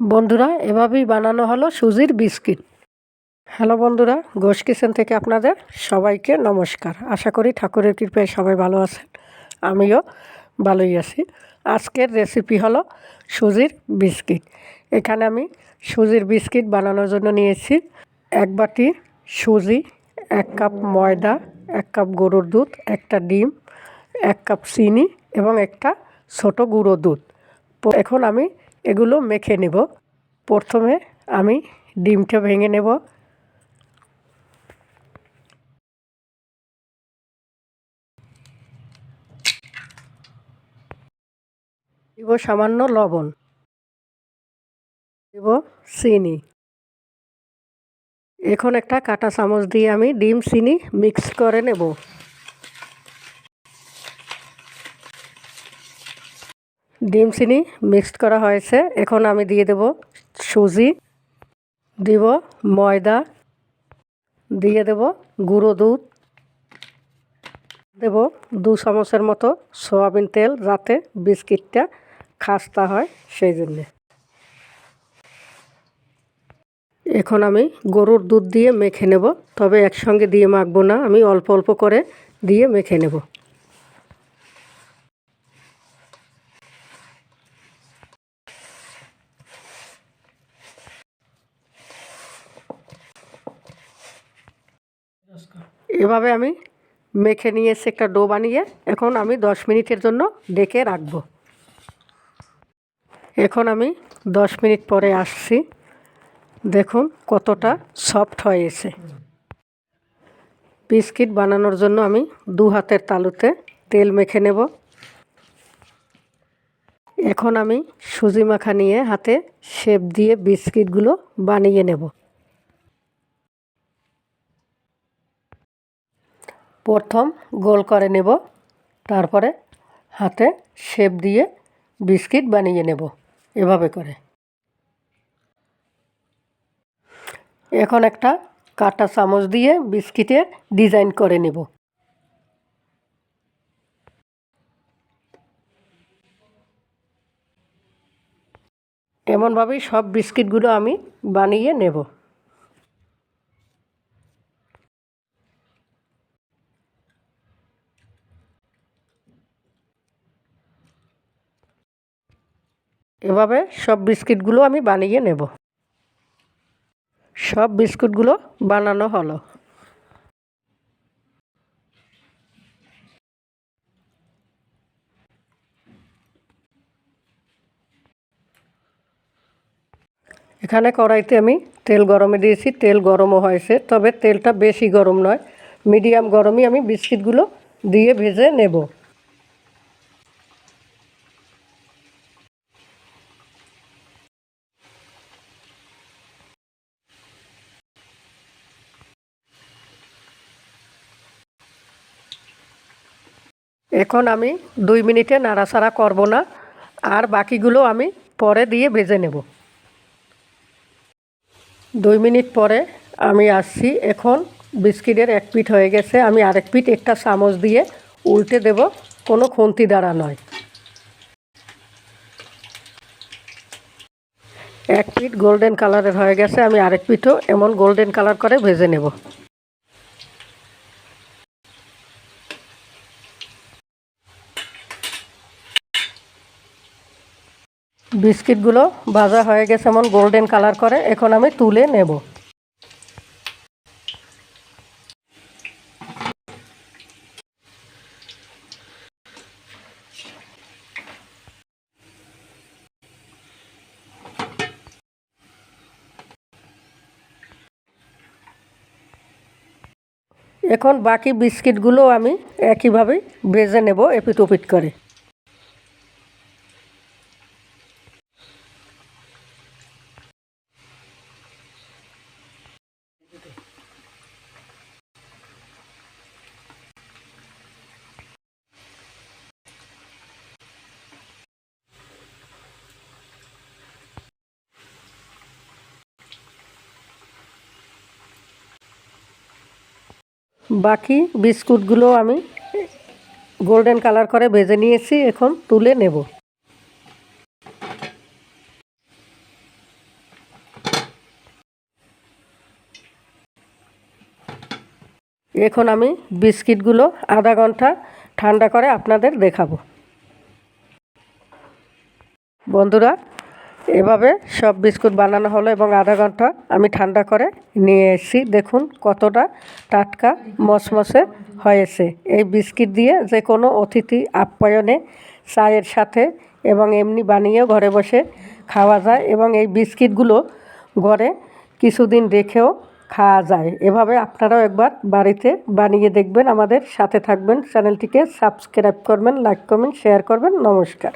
বন্ধুরা, এভাবেই বানানো হলো সুজির বিস্কিট। হ্যালো বন্ধুরা, ঘোষ কিচেন থেকে আপনাদের সবাইকে নমস্কার। আশা করি ঠাকুরের কৃপায় সবাই ভালো আছেন, আমিও ভালোই আছি। আজকের রেসিপি হলো সুজির বিস্কিট। এখানে আমি সুজির বিস্কিট বানানোর জন্য নিয়েছি এক বাটি সুজি, এক কাপ ময়দা, এক কাপ গরুর দুধ, একটা ডিম, এক কাপ চিনি এবং একটা ছোট গুঁড়ো দুধ। এখন আমি এগুলো মেখে নেব। প্রথমে আমি ডিমটা ভেঙে নেব। দিব সামান্য লবণ। দিব চিনি। এখন একটা কাঁটা চামচ দিয়ে আমি ডিম, চিনি মিক্স করে নেব। ডিম চিনি মিক্সড করা হয়েছে। এখন আমি দিয়ে দেব সুজি, দিব ময়দা, দিয়ে দেব গুঁড়ো দুধ, দেব দু চামচের মতো সয়াবিন তেল যাতে বিস্কিটটা খাস্তা হয় সেই জন্যে। এখন আমি গরুর দুধ দিয়ে মেখে নেব, তবে একসঙ্গে দিয়ে মাখবো না, আমি অল্প অল্প করে দিয়ে মেখে নেব। এভাবে আমি মেখে নিয়ে এসে একটা ডো বানিয়ে এখন আমি দশ মিনিটের জন্য ডেকে রাখব। এখন আমি দশ মিনিট পরে আসছি। দেখুন কতটা সফট হয়েছে। বিস্কিট বানানোর জন্য আমি দু হাতের তালুতে তেল মেখে নেব। এখন আমি সুজি মাখা নিয়ে হাতে শেপ দিয়ে বিস্কিটগুলো বানিয়ে নেব। প্রথম গোল করে নেব। তারপরে হাতে শেপ দিয়ে বিস্কিট বানিয়ে নেব এভাবে করে। এখন একটা কাটা চামচ দিয়ে বিস্কিটের ডিজাইন করে নেব। এমনভাবেই সব বিস্কিটগুলো আমি বানিয়ে নেব। এভাবে সব বিস্কিটগুলো আমি বানিয়ে নেব। সব বিস্কুটগুলো বানানো হলো। এখানে কড়াইতে আমি তেল গরমে দিয়েছি। তেল গরমও হয়েছে, তবে তেলটা বেশি গরম নয়। মিডিয়াম গরমই আমি বিস্কিটগুলো দিয়ে ভেজে নেব। এখন আমি দুই মিনিটে নাড়াচাড়া করব না, আর বাকিগুলো আমি পরে দিয়ে ভেজে নেব। দুই মিনিট পরে আমি আসছি, এখন বিস্কিটের এক পিঠ হয়ে গেছে, আমি আরেক পিঠ একটা চামচ দিয়ে উল্টে দেব, কোনো খুন্তি দ্বারা নয়। এক পিঠ গোল্ডেন কালারের হয়ে গেছে, আমি আরেক পিঠও এমন গোল্ডেন কালার করে ভেজে নেব। বিস্কিটগুলো ভাজা হয়ে গেছে এমন গোল্ডেন কালার করে, এখন আমি তুলে নেব। এখন বাকি বিস্কিটগুলো আমি একইভাবে ভেজে নেব এপিট ওপিট করে। বাকি বিস্কুটগুলো আমি গোল্ডেন কালার করে ভেজে নিয়েছি, এখন তুলে নেব। এখন আমি বিস্কিটগুলো আধা ঘণ্টা ঠান্ডা করে আপনাদের দেখাবো। বন্ধুরা এভাবে সব বিস্কুট বানানো হলো এবং আধা ঘণ্টা আমি ঠান্ডা করে নিয়ে এসেছি। দেখুন কতটা টাটকা মসমসে হয়েছে। এই বিস্কিট দিয়ে যে কোনো অতিথি আপ্যায়নে চায়ের সাথে এবং এমনি বানিয়েও ঘরে বসে খাওয়া যায় এবং এই বিস্কিটগুলো ঘরে কিছুদিন রেখেও খাওয়া যায়। এভাবে আপনারাও একবার বাড়িতে বানিয়ে দেখবেন। আমাদের সাথে থাকবেন। চ্যানেলটিকে সাবস্ক্রাইব করবেন, লাইক করবেন, শেয়ার করবেন। নমস্কার।